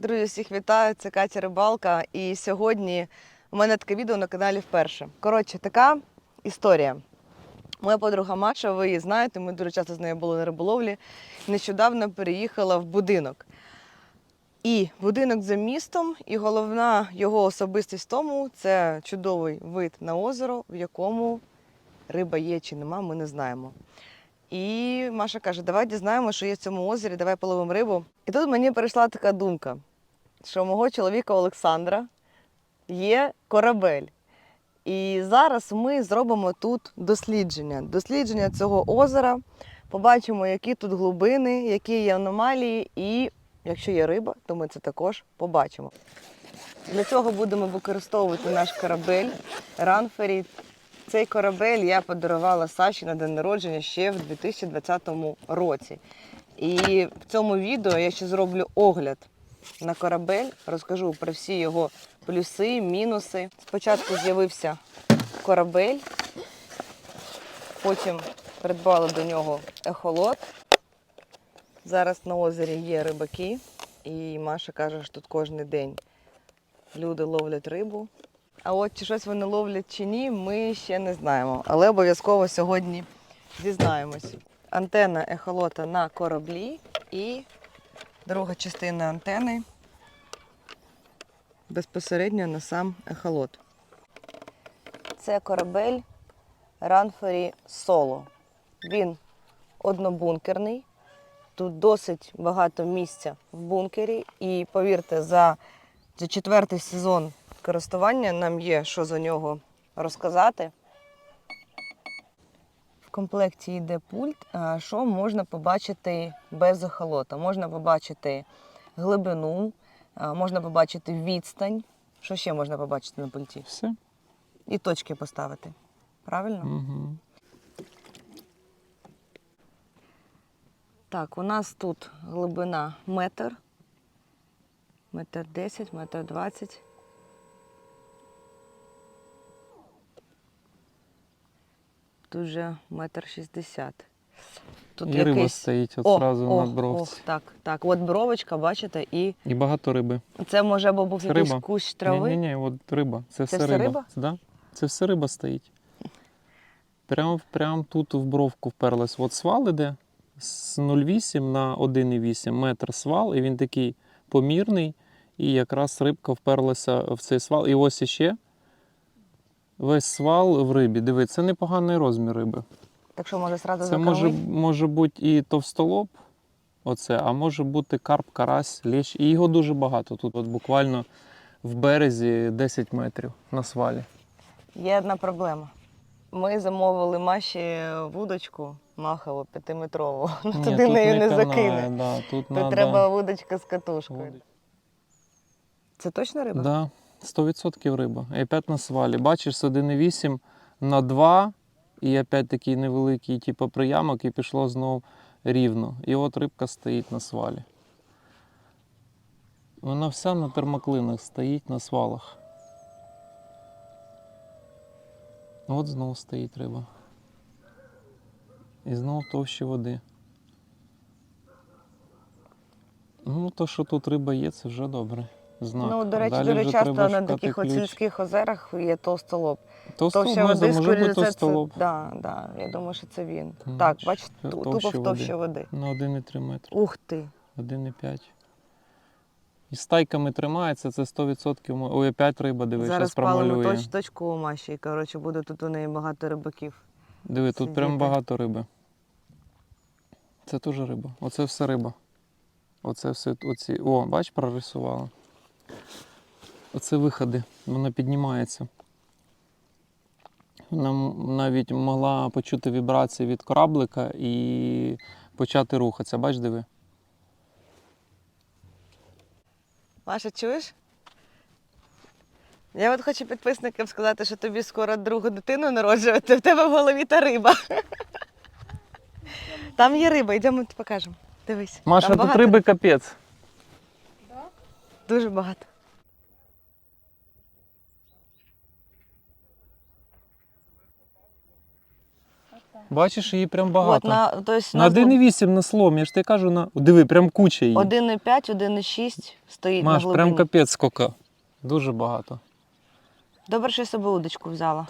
Друзі, всіх вітаю! Це Катя Рибалка. І сьогодні у мене таке відео на каналі вперше. Коротше, така історія. Моя подруга Маша, ви її знаєте, ми дуже часто з нею були на риболовлі. Нещодавно переїхала в будинок. І будинок за містом, і головна його особистість в тому це чудовий вид на озеро, в якому риба є чи нема, ми не знаємо. І Маша каже: давай дізнаємо, що є в цьому озері, давай половимо рибу. І тут мені прийшла така думка, що у мого чоловіка Олександра є корабель. І зараз ми зробимо тут дослідження. Дослідження цього озера, побачимо, які тут глибини, які є аномалії, і якщо є риба, то ми це також побачимо. Для цього будемо використовувати наш корабель Ранфері. Цей корабель я подарувала Саші на день народження ще в 2020 році. І в цьому відео я ще зроблю огляд на корабель, розкажу про всі його плюси, мінуси. Спочатку з'явився корабель, потім придбали до нього ехолот. Зараз на озері є рибаки, і Маша каже, що тут кожен день люди ловлять рибу. А от чи щось вони ловлять чи ні, ми ще не знаємо. Але обов'язково сьогодні дізнаємось. Антенна ехолота на кораблі і друга частина антени безпосередньо на сам ехолот. Це корабель Ранфері Соло. Він однобункерний. Тут досить багато місця в бункері. І повірте, за, за четвертий сезон користування нам є що за нього розказати. В комплекті йде пульт. Що можна побачити без ехолота? Можна побачити глибину, можна побачити відстань. Що ще можна побачити на пульті? Все. І точки поставити. Правильно? Угу. Так, у нас тут глибина метр. Метр десять, метр двадцять. Тут вже метр шістдесят. Тут І риба стоїть от зразу о, на бровці. О, так, так. От бровочка, бачите, і І багато риби. це може або був якийсь риба. кущ трави. Ні, ні, ні, от риба. Це, Це все риба. риба? Да? Це все риба стоїть. Прямо, прямо тут в бровку вперлась. От свал іде з 0,8 на 1,8 метр свал, і він такий помірний. І якраз рибка вперлася в цей свал. І ось іще весь свал в рибі. Диви, це непоганий розмір риби. Так що може зразу Це може, може бути і товстолоб, оце, а може бути карп, карась, лещ. І його дуже багато. Тут от буквально в березі 10 метрів на свалі. Є одна проблема. Ми замовили Маші вудочку махову п'ятиметрову. Ну, Ні, туди тут нею не канає, закине. Да, тут Тут надо... треба вудочка з катушкою. Вудочка. Це точно риба? Да, 100% риба. І опять на свалі. Бачиш, з 1,8 на 2, і опять такий невеликий, типу, приямок, і пішло знову рівно. І от рибка стоїть на свалі. Вона вся на термоклинах стоїть на свалах. От знову стоїть риба. І знову товщі води. Ну, то, що тут риба є, це вже добре. Знак. Ну, до речі, Далі дуже вже часто треба на шукати таких от ключ. сільських озерах є товстолоб. Товстолоб, Товща води, може бути це, товстолоб. да, да, я думаю, що це він. Ну, так, бачиш, бачите, це ту- товща тупо в товщі води. На 1,3 метри. Ух ти! 1,5. І стайками тримається, це 100%. мо- Ой, опять риба, диви, Зараз зараз палимо промалює. точ, точку у Маші, і коротше буде тут у неї багато рибаків. Диви, тут прям багато риби. Це теж риба. Оце все риба. Оце все оці. О, бач, прорисувала. Оце виходи. Вона піднімається. Вона навіть могла почути вібрації від кораблика і почати рухатися. Бач, диви. Маша, чуєш? Я от хочу підписникам сказати, що тобі скоро другу дитину народжувати, в тебе в голові та риба. Там є риба, йдемо покажемо. Дивись. Маша, там тут багато риби капець. Дуже багато. Бачиш, її прям От, багато. на, то есть, на 1,8 на слом, я ж тебе кажу, на... диви, прям куча її. 1,5, 1,6 стоїть Маш, на прям капець скільки. Дуже багато. Добре, що я собі удочку взяла.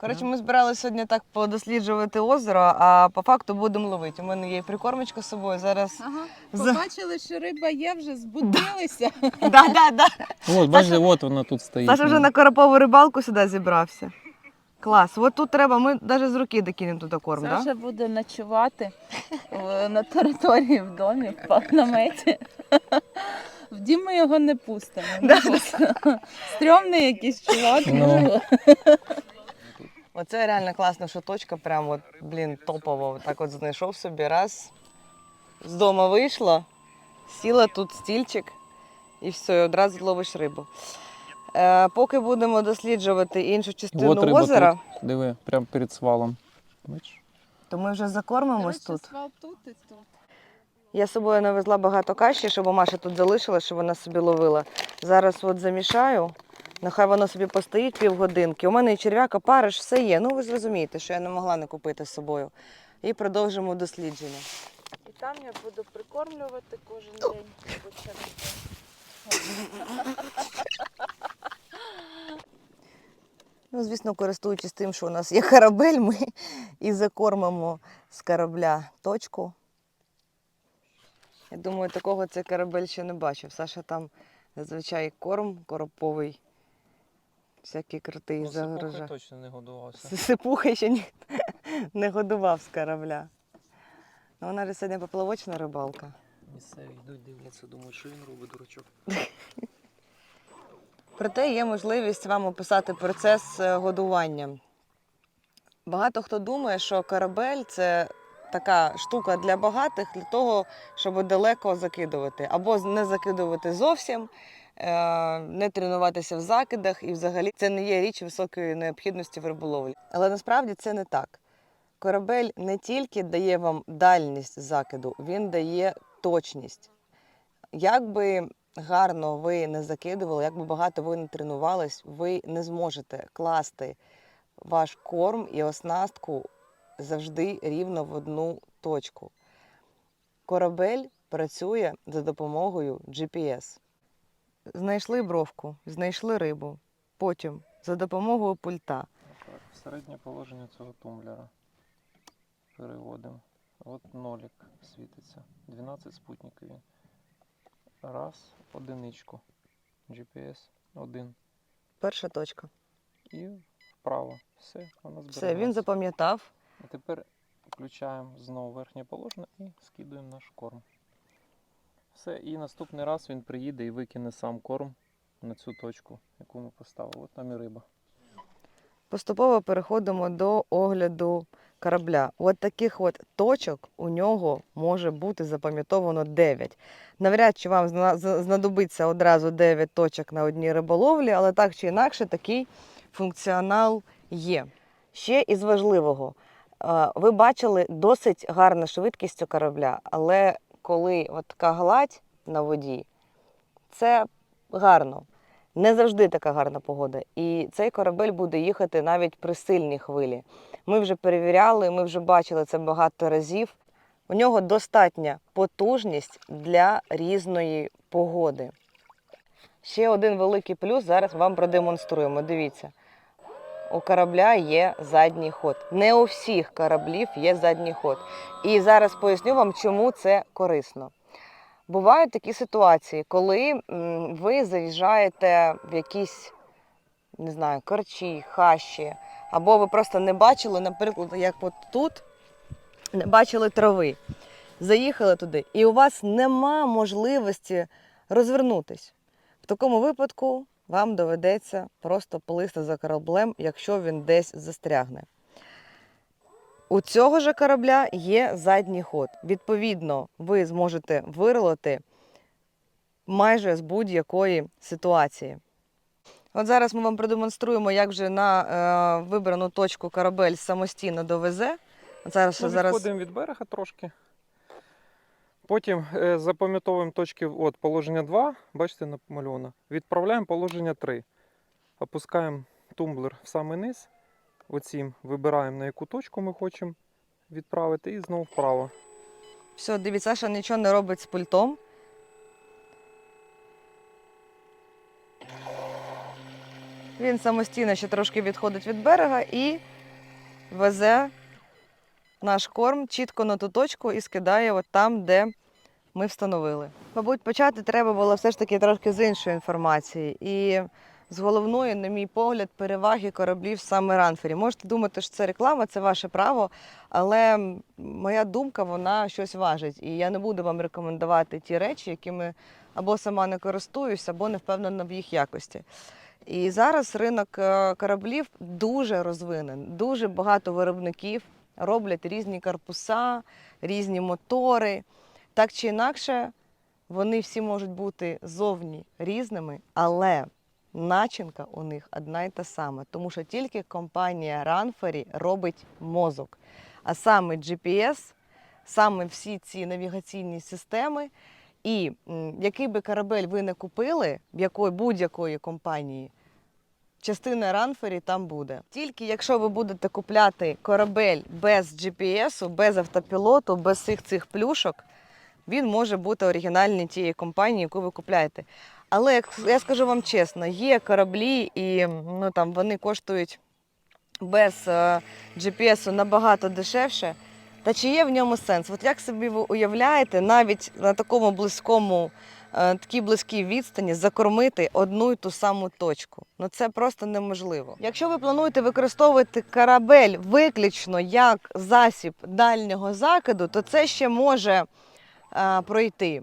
Коротше, ми збиралися сьогодні так подосліджувати озеро, а по факту будемо ловити. У мене є прикормочка з собою. Зараз. Ага. За- Побачили, що риба є, вже збудилися. Да, да, да. От, бачите, от вона тут стоїть. Саша вже на коропову рибалку сюди зібрався. Клас. От тут треба, ми навіть з руки докинемо туди корм, так? Саша буде ночувати в- на території в домі, в наметі. В дім ми його не пустимо. Да. Не пустимо. Стрьомний якийсь чувак. Ну. Оце реально класно, що точка прям от, блін, топово. Так от знайшов собі раз. З дому вийшла, сіла тут стільчик і все, і одразу ловиш рибу. Е, поки будемо досліджувати іншу частину От риба озера, тут. Диви, прямо перед свалом. Бачиш? то ми вже закормимось тут. Свал тут і тут. Я з собою навезла багато каші, щоб Маша тут залишила, щоб вона собі ловила. Зараз от замішаю, нехай воно собі постоїть півгодинки. У мене і черв'яка, париш, все є. Ну ви ж розумієте, що я не могла не купити з собою. І продовжимо дослідження. І там я буду прикормлювати кожен день. Ну, звісно, користуючись тим, що у нас є корабель, ми і закормимо з корабля точку. Я думаю, такого цей корабель ще не бачив. Саша там зазвичай корм короповий, всякий крутий Ну, загружає. сипухи точно не годувався. Сипухи ще ні, не годував з корабля. Ну, вона ж сьогодні поплавочна рибалка. Місцеві йдуть, дивляться, думають, що він робить, дурачок. Проте є можливість вам описати процес е, годування. Багато хто думає, що корабель це така штука для багатих, для того, щоб далеко закидувати. Або не закидувати зовсім, е, не тренуватися в закидах, і взагалі це не є річ високої необхідності в риболовлі. Але насправді це не так. Корабель не тільки дає вам дальність закиду, він дає точність. Як би гарно ви не закидували, як би багато ви не тренувались, ви не зможете класти ваш корм і оснастку завжди рівно в одну точку. Корабель працює за допомогою GPS. Знайшли бровку, знайшли рибу. Потім за допомогою пульта. Середнє положення цього тумблера переводимо. От нолик світиться. 12 спутників. Раз, одиничку. GPS один. Перша точка. І вправо. Все, вона Все, він запам'ятав. А тепер включаємо знову верхнє положення і скидуємо наш корм. Все, і наступний раз він приїде і викине сам корм на цю точку, яку ми поставили. От там і риба. Поступово переходимо до огляду корабля. От таких от точок у нього може бути запам'ятовано 9. Навряд чи вам знадобиться одразу 9 точок на одній риболовлі, але так чи інакше такий функціонал є. Ще із важливого, ви бачили досить гарна швидкість у корабля, але коли от така гладь на воді, це гарно. Не завжди така гарна погода. І цей корабель буде їхати навіть при сильній хвилі. Ми вже перевіряли, ми вже бачили це багато разів. У нього достатня потужність для різної погоди. Ще один великий плюс зараз вам продемонструємо. Дивіться, у корабля є задній ход. Не у всіх кораблів є задній ход. І зараз поясню вам, чому це корисно. Бувають такі ситуації, коли ви заїжджаєте в якісь, не знаю, корчі, хащі, або ви просто не бачили, наприклад, як от тут, не бачили трави. Заїхали туди, і у вас нема можливості розвернутись. В такому випадку вам доведеться просто плисти за кораблем, якщо він десь застрягне. У цього ж корабля є задній ход. Відповідно, ви зможете виролити майже з будь-якої ситуації. От зараз ми вам продемонструємо, як вже на е, вибрану точку корабель самостійно довезе. От зараз, Ми зараз... відходимо від берега трошки. Потім е, запам'ятовуємо точки от, положення 2, бачите, намальовано. Відправляємо положення 3. Опускаємо тумблер в самий низ. Оцім вибираємо, на яку точку ми хочемо відправити, і знову вправо. Все, дивіться, Саша нічого не робить з пультом. Він самостійно ще трошки відходить від берега і везе наш корм чітко на ту точку і скидає от там, де ми встановили. Мабуть, почати треба було все ж таки трошки з іншої інформації. І з головної, на мій погляд, переваги кораблів саме ранфері. Можете думати, що це реклама, це ваше право, але моя думка вона щось важить. І я не буду вам рекомендувати ті речі, якими або сама не користуюсь, або не впевнена в їх якості. І зараз ринок е, кораблів дуже розвинений. Дуже багато виробників роблять різні корпуса, різні мотори. Так чи інакше, вони всі можуть бути зовні різними, але начинка у них одна й та сама, тому що тільки компанія Ranferry робить мозок. А саме GPS, саме всі ці навігаційні системи. І який би корабель ви не купили, в якої будь-якої компанії, частина Ранфері там буде. Тільки якщо ви будете купляти корабель без GPS, без автопілоту, без всіх цих плюшок, він може бути оригінальний тієї компанії, яку ви купляєте. Але як я скажу вам чесно, є кораблі, і ну, там, вони коштують без е, GPS набагато дешевше. Та чи є в ньому сенс? От як собі ви уявляєте, навіть на такому близькому, е, такій близькій відстані закормити одну й ту саму точку? Ну це просто неможливо. Якщо ви плануєте використовувати корабель виключно як засіб дальнього закиду, то це ще може е, пройти.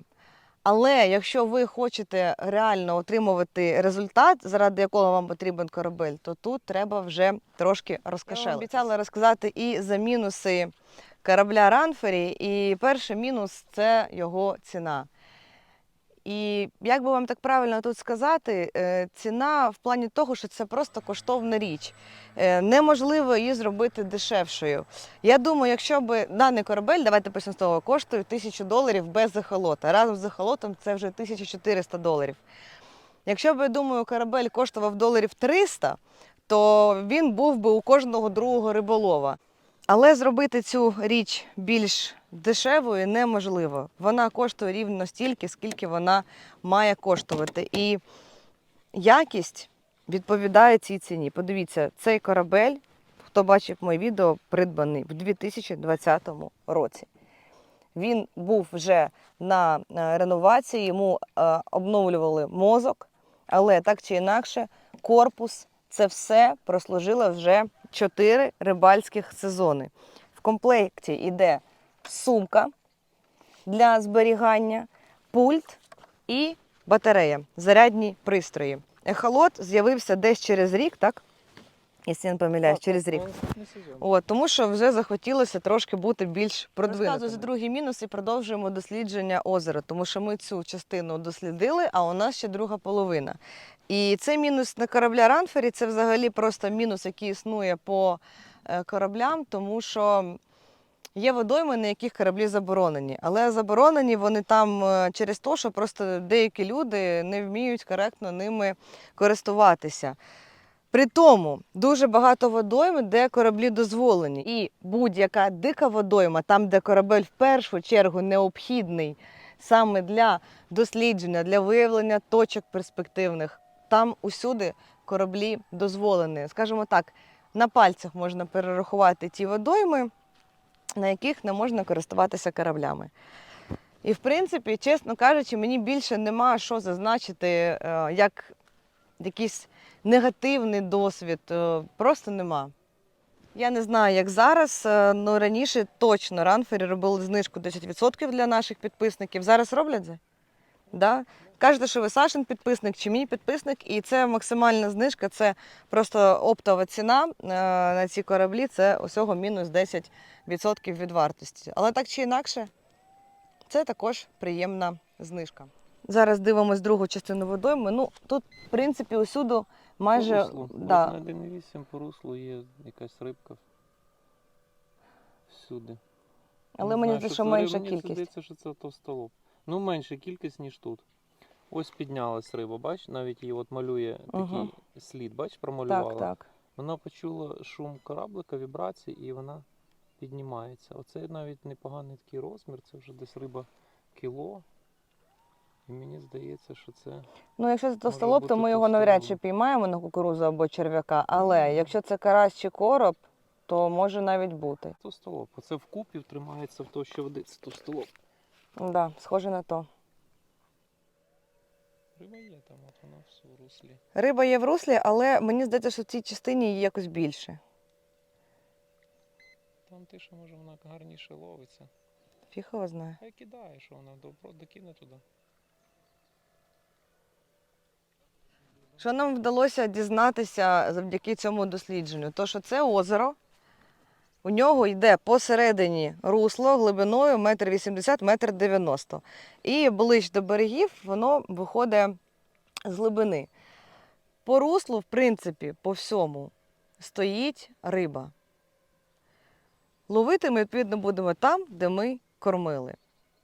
Але якщо ви хочете реально отримувати результат, заради якого вам потрібен корабель, то тут треба вже трошки розкошелити. Я обіцяла розказати і за мінуси корабля Ранфері. І перший мінус це його ціна. І як би вам так правильно тут сказати, е, ціна в плані того, що це просто коштовна річ. Е, Неможливо її зробити дешевшою. Я думаю, якщо б даний корабель, давайте почнемо з того, коштує тисячу доларів без захолота. Разом з захолотом це вже 1400 доларів. Якщо б, я думаю, корабель коштував доларів 300, то він був би у кожного другого риболова. Але зробити цю річ більш дешевою неможливо. Вона коштує рівно стільки, скільки вона має коштувати. І якість відповідає цій ціні. Подивіться, цей корабель, хто бачив моє відео, придбаний в 2020 році. Він був вже на е, реновації, йому е, обновлювали мозок, але так чи інакше, корпус це все прослужило вже 4 рибальських сезони. В комплекті йде сумка для зберігання, пульт і батарея, зарядні пристрої. Ехолот з'явився десь через рік, так? Якщо я не помиляюсь, через рік. От, тому що вже захотілося трошки бути більш продвинутими. Розказую за другий мінус і продовжуємо дослідження озера, тому що ми цю частину дослідили, а у нас ще друга половина. І цей мінус на корабля Ранфері це взагалі просто мінус, який існує по е, кораблям, тому що є водойми, на яких кораблі заборонені. Але заборонені вони там е, через те, що просто деякі люди не вміють коректно ними користуватися. При тому дуже багато водойм, де кораблі дозволені. І будь-яка дика водойма, там, де корабель в першу чергу необхідний саме для дослідження, для виявлення точок перспективних, там усюди кораблі дозволені. Скажімо так, на пальцях можна перерахувати ті водойми, на яких не можна користуватися кораблями. І в принципі, чесно кажучи, мені більше нема що зазначити е, як якийсь негативний досвід. е, Просто нема. Я не знаю, як зараз, але раніше точно ранфері робили знижку 10% для наших підписників. Зараз роблять це? Да? Кажете, що ви Сашин підписник чи мій підписник, і це максимальна знижка, це просто оптова ціна е, на ці кораблі, це усього мінус 10% від вартості. Але так чи інакше, це також приємна знижка. Зараз дивимось другу частину водойми. Ну, тут, в принципі, усюди майже. По руслу. Да, От на 1,8 по руслу є якась рибка. Всюди. але Не мені знаю, здається, що це менша риба. Мені кількість. здається, що це товстолоб. Ну, менша кількість, ніж тут. Ось піднялась риба, бач, навіть її от малює такий Ага. слід, бач, промалювала. Так, так. Вона почула шум кораблика, вібрації, і вона піднімається. Оце навіть непоганий такий розмір, це вже десь риба кіло. І мені здається, що це. Ну, якщо це товстолоб, то ми його навряд чи піймаємо на кукурузу або черв'яка. Але якщо це карась чи короб, то може навіть бути. Товстолоб. Оце вкупі тримається в товщі води. Це товстолоб. Да, схоже на то. Риба є там, от вона в руслі. Риба є в руслі, але мені здається, що в цій частині її якось більше. Там ти що може вона гарніше ловиться. Фіг його знає. Хай кидає, що вона добро докине туди. Що нам вдалося дізнатися завдяки цьому дослідженню? То, що це озеро, у нього йде посередині русло глибиною 1,80 м, 1,90 м. І ближче до берегів воно виходить з глибини. По руслу, в принципі, по всьому стоїть риба. Ловити ми, відповідно, будемо там, де ми кормили.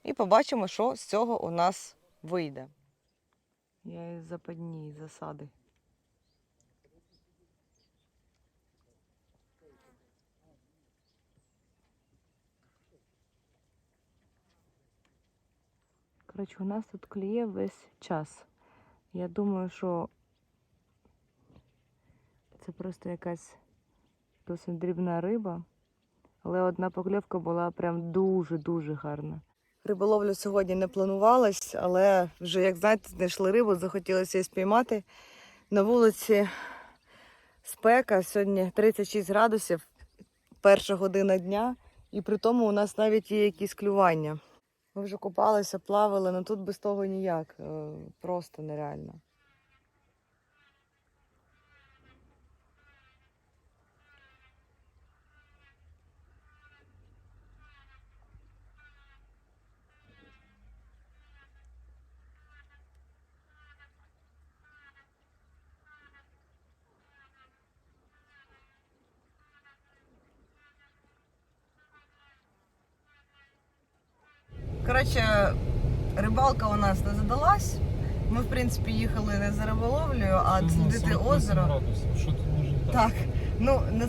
І побачимо, що з цього у нас вийде. Я із западні, із засади. Коротше, у нас тут кліє весь час. Я думаю, що це просто якась досить дрібна риба, але одна покльовка була прям дуже-дуже гарна. Риболовля сьогодні не планувалась, але вже, як знаєте, знайшли рибу, захотілося її спіймати. На вулиці спека, сьогодні 36 градусів, перша година дня, і при тому у нас навіть є якісь клювання. Ми вже купалися, плавали, але тут без того ніяк. е, Просто нереально. Коротше, рибалка у нас не задалась. Ми, в принципі, їхали не за риболовлею, а дослідити озеро. Що тут може Так, ну не,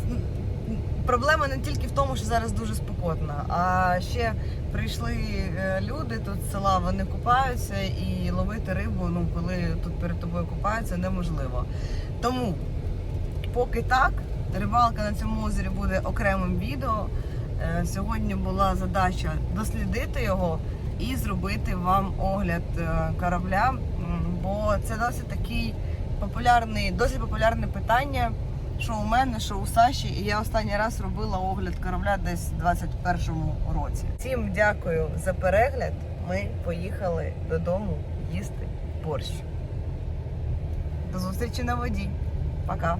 проблема не тільки в тому, що зараз дуже спекотно, а ще прийшли е, люди тут з села, вони купаються і ловити рибу, ну коли тут перед тобою купаються, неможливо. Тому, поки так, рибалка на цьому озері буде окремим відео. Е, Сьогодні була задача дослідити його і зробити вам огляд е, корабля, бо це досить такий популярний, досить популярне питання. Що у мене, що у Саші, і я останній раз робила огляд корабля десь у 21-му році. Всім дякую за перегляд. Ми поїхали додому їсти борщ. До зустрічі на воді. Пока.